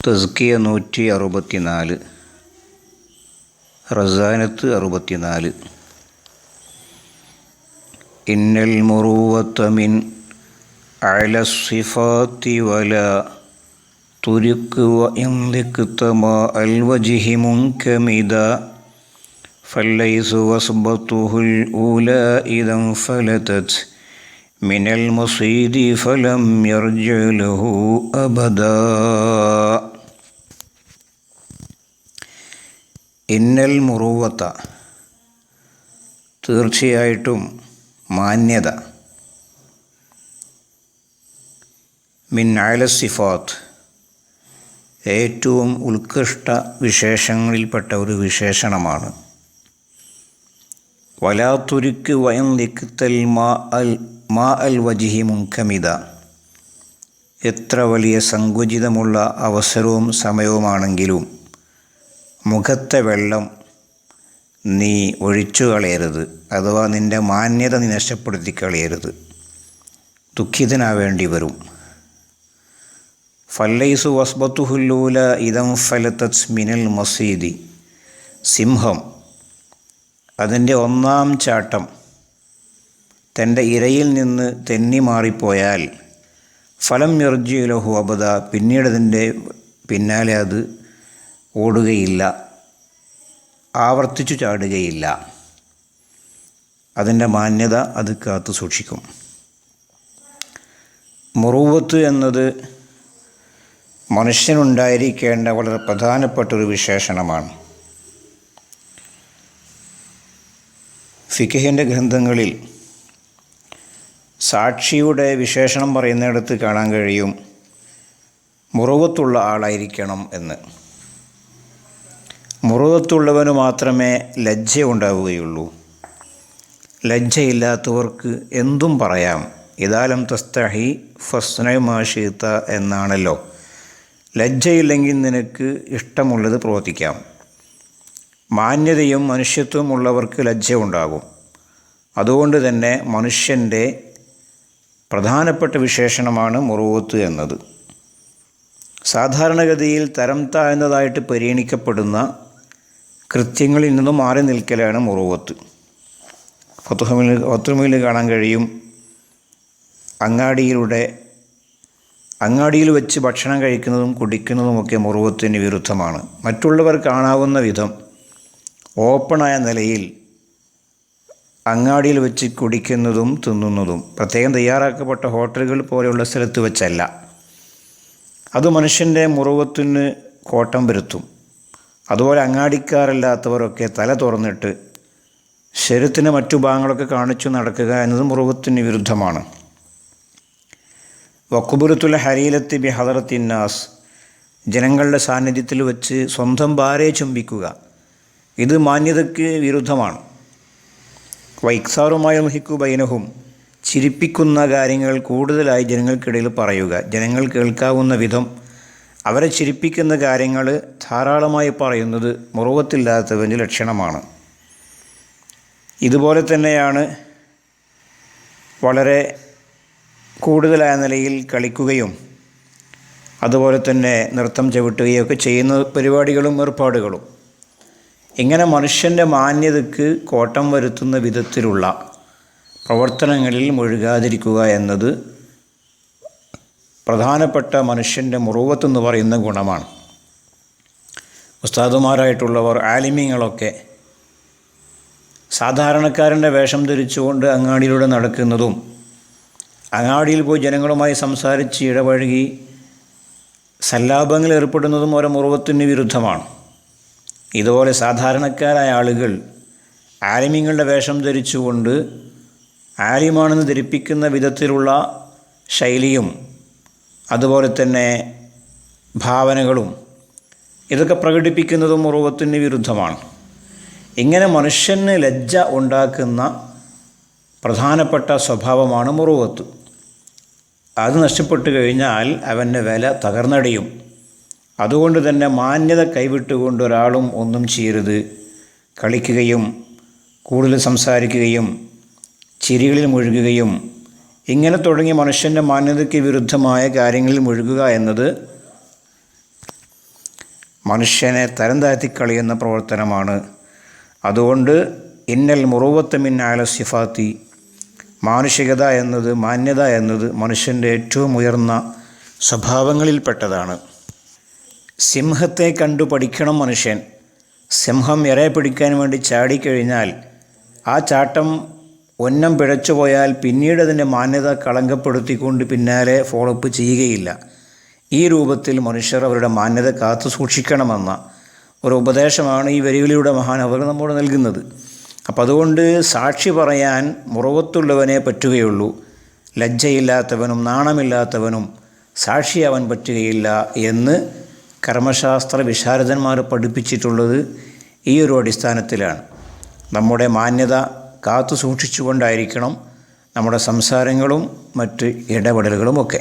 തസ്കിയ നൂറ്റി അറുപത്തിനാല് റസാനത്ത് അറുപത്തിനാല് ഇന്നൽ മുറുവത്ത മിൻ അല സിഫാത്തി വല തുരുക്ക് വഇന്ദിക്തമ അൽ വജിഹി മുൻകമിത فليس وصبته الأولى إذا انفلتت من المصيد فلم يرجع له أبدا ഇന്നൽ മുറുവത്ത. തീർച്ചയായിട്ടും മാന്യത. മിൻ അലസിഫാത്ത് ഏറ്റവും ഉത്കൃഷ്ട വിശേഷങ്ങളിൽപ്പെട്ട ഒരു വിശേഷണമാണ്. വലാത്തുരുക്ക് വയം ലിഖിത്തൽ മാ അൽ മാ അൽ വജിഹി മുൻകമിത. എത്ര വലിയ സങ്കുചിതമുള്ള അവസരവും സമയവുമാണെങ്കിലും മുഖത്തെ വെള്ളം നീ ഒഴിച്ചു കളയരുത് അഥവാ നിന്റെ മാന്യത നീ നഷ്ടപ്പെടുത്തി കളയരുത്. ദുഃഖിതനാവേണ്ടി വരും. ഫല്ലൈസു വസ്ബത്തുഹുല്ലൂല ഇതം ഫലത്തത് മിനൽ മസീദി. സിംഹം അതിന്റെ ഒന്നാം ചാട്ടം തന്റെ ഇരയിൽ നിന്ന് തെന്നി മാറിപ്പോയാൽ ഫലം യർജിയുലഹു അബദ പിന്നീട് അതിന്റെ പിന്നാലെ അത് ഓടുകയില്ല ആവർത്തിച്ചു ചാടുകയില്ല. അതിന്റെ മാന്യത അത് കാത്തു സൂക്ഷിക്കും. മുറുവത്ത് എന്നത് മനുഷ്യനുണ്ടായിരിക്കേണ്ട വളരെ പ്രധാനപ്പെട്ട ഒരു വിശേഷണമാണ്. ഫിക്കഹിന്റെ ഗ്രന്ഥങ്ങളിൽ സാക്ഷിയുടെ വിശേഷണം പറയുന്നിടത്ത് കാണാൻ കഴിയും മുറുവത്തുള്ള ആളായിരിക്കണം എന്ന്. മുറുവത്തുള്ളവന് മാത്രമേ ലജ്ജ ഉണ്ടാവുകയുള്ളൂ ലജ്ജയില്ലാത്തവർക്ക് എന്തും പറയാം. ഇതാലം തസ്തഹി ഫസ്നമാഷീത്ത എന്നാണല്ലോ. ലജ്ജയില്ലെങ്കിൽ നിനക്ക് ഇഷ്ടമുള്ളത് പ്രവർത്തിക്കാം. മാന്യതയും മനുഷ്യത്വവും ഉള്ളവർക്ക് ലജ്ജ ഉണ്ടാകും അതുകൊണ്ട് തന്നെ മനുഷ്യന്റെ പ്രധാനപ്പെട്ട വിശേഷണമാണ് മുറുവത്ത് എന്നത്. സാധാരണഗതിയിൽ തരം താഴ്ന്നതായിട്ട് പരിഗണിക്കപ്പെടുന്ന കൃത്യങ്ങളിൽ നിന്നും മാറി നിൽക്കലാണ് മുറുവത്ത്. ഫത്തുഹമിൽ ഫത്തുഹമിൽ കാണാൻ കഴിയും. അങ്ങാടിയിലൂടെ അങ്ങാടിയിൽ വെച്ച് ഭക്ഷണം കഴിക്കുന്നതും കുടിക്കുന്നതുമൊക്കെ മുറുവത്തിന് വിരുദ്ധമാണ്. മറ്റുള്ളവർ കാണാവുന്ന വിധം ഓപ്പണായ നിലയിൽ അങ്ങാടിയിൽ വെച്ച് കുടിക്കുന്നതും തിന്നുന്നതും പ്രത്യേകം തയ്യാറാക്കപ്പെട്ട ഹോട്ടലുകൾ പോലെയുള്ള സ്ഥലത്ത് വെച്ചല്ല. അത് മനുഷ്യന്റെ മുറുവത്തിന് കോട്ടം വരുത്തും. അതുപോലെ അങ്ങാടിക്കാരല്ലാത്തവരൊക്കെ തല തുറന്നിട്ട് ശരീരത്തിന് മറ്റു ഭാഗങ്ങളൊക്കെ കാണിച്ചു നടക്കുക എന്നത് മുറുകത്തിന് വിരുദ്ധമാണ്. വക്കുബുരത്തുൽ ഹരീലത്തി ബി ഹദറത്തിന്നാസ് ജനങ്ങളുടെ സാന്നിധ്യത്തിൽ വെച്ച് സ്വന്തം ഭാര്യയെ ചുംബിക്കുക ഇത് മാന്യതയ്ക്ക് വിരുദ്ധമാണ്. വൈക്സാറുമായ മുഹിക്കു ബൈനഹും ചിരിപ്പിക്കുന്ന കാര്യങ്ങൾ കൂടുതലായി ജനങ്ങൾക്കിടയിൽ പറയുക ജനങ്ങൾ കേൾക്കാവുന്ന വിധം അവരെ ചിരിപ്പിക്കുന്ന കാര്യങ്ങൾ ധാരാളമായി പറയുന്നത് മുറുവത്തില്ലാത്തവന്റെ ലക്ഷണമാണ്. ഇതുപോലെ തന്നെയാണ് വളരെ കൂടുതലായ നിലയിൽ കളിക്കുകയും അതുപോലെ തന്നെ നൃത്തം ചവിട്ടുകയും ഒക്കെ ചെയ്യുന്ന പരിപാടികളും ഏർപ്പാടുകളും. ഇങ്ങനെ മനുഷ്യന്റെ മാന്യതയ്ക്ക് കോട്ടം വരുത്തുന്ന വിധത്തിലുള്ള പ്രവർത്തനങ്ങളിൽ മുഴുകാതിരിക്കുക എന്നത് പ്രധാനപ്പെട്ട മനുഷ്യന്റെ മുറുവത്തെന്ന് പറയുന്ന ഗുണമാണ്. ഉസ്താദുമാരായിട്ടുള്ളവർ ആലിമ്യങ്ങളൊക്കെ സാധാരണക്കാരന്റെ വേഷം ധരിച്ചുകൊണ്ട് അങ്ങാടിയിലൂടെ നടക്കുന്നതും അങ്ങാടിയിൽ പോയി ജനങ്ങളുമായി സംസാരിച്ച് ഇടപഴകി സല്ലാപങ്ങളിൽ ഏർപ്പെടുന്നതും ഓരോ മുറുവത്തിന് വിരുദ്ധമാണ്. ഇതുപോലെ സാധാരണക്കാരായ ആളുകൾ ആലിമ്യങ്ങളുടെ വേഷം ധരിച്ചുകൊണ്ട് ആലിമാണെന്ന് ധരിപ്പിക്കുന്ന വിധത്തിലുള്ള ശൈലിയും അതുപോലെ തന്നെ ഭാവനകളും ഇതൊക്കെ പ്രകടിപ്പിക്കുന്നതും ഉറവത്തിന് വിരുദ്ധമാണ്. ഇങ്ങനെ മനുഷ്യന് ലജ്ജ ഉണ്ടാക്കുന്ന പ്രധാനപ്പെട്ട സ്വഭാവമാണ് മുറുവത്ത് അത് നഷ്ടപ്പെട്ടു കഴിഞ്ഞാൽ അവന്റെ വില തകർന്നടിയും. അതുകൊണ്ട് തന്നെ മാന്യത കൈവിട്ടുകൊണ്ട് ഒരാളും ഒന്നും ചെയ്യരുത്. കളിക്കുകയും കൂടുതൽ സംസാരിക്കുകയും ചിരികളിൽ മുഴുകുകയും ഇങ്ങനെ തുടങ്ങി മനുഷ്യന്റെ മാന്യതയ്ക്ക് വിരുദ്ധമായ കാര്യങ്ങളിൽ മുഴുകുക എന്നത് മനുഷ്യനെ തരം താഴ്ത്തിക്കളയുന്ന പ്രവർത്തനമാണ്. അതുകൊണ്ട് ഇന്നൽ മുറുവത്ത് മിൻ സിഫാത്തി മാനുഷികത എന്നത് മാന്യത എന്നത് മനുഷ്യന്റെ ഏറ്റവും ഉയർന്ന സ്വഭാവങ്ങളിൽപ്പെട്ടതാണ്. സിംഹത്തെ കണ്ടു പഠിക്കണം മനുഷ്യൻ. സിംഹം ഇരയെ പിടിക്കാൻ വേണ്ടി ചാടിക്കഴിഞ്ഞാൽ ആ ചാട്ടം ഒന്നം പിഴച്ചു പോയാൽ പിന്നീട് അതിന്റെ മാന്യത കളങ്കപ്പെടുത്തിക്കൊണ്ട് പിന്നാലെ ഫോളോപ്പ് ചെയ്യുകയില്ല. ഈ രൂപത്തിൽ മനുഷ്യർ അവരുടെ മാന്യത കാത്തു സൂക്ഷിക്കണമെന്ന ഒരു ഉപദേശമാണ് ഈ വരികളിലൂടെ അവർ നമ്മോട് നൽകുന്നത്. അപ്പം അതുകൊണ്ട് സാക്ഷി പറയാൻ മുറവത്തുള്ളവനെ പറ്റുകയുള്ളൂ. ലജ്ജയില്ലാത്തവനും നാണമില്ലാത്തവനും സാക്ഷിയാവാൻ പറ്റുകയില്ല എന്ന് കർമ്മശാസ്ത്ര വിശാരദന്മാർ പഠിപ്പിച്ചിട്ടുള്ളത് ഈ ഒരു അടിസ്ഥാനത്തിലാണ്. നമ്മുടെ മാന്യത കാത്തു സൂക്ഷിച്ചുകൊണ്ടായിരിക്കണം നമ്മുടെ സംസാരങ്ങളും മറ്റ് ഇടപെടലുകളുമൊക്കെ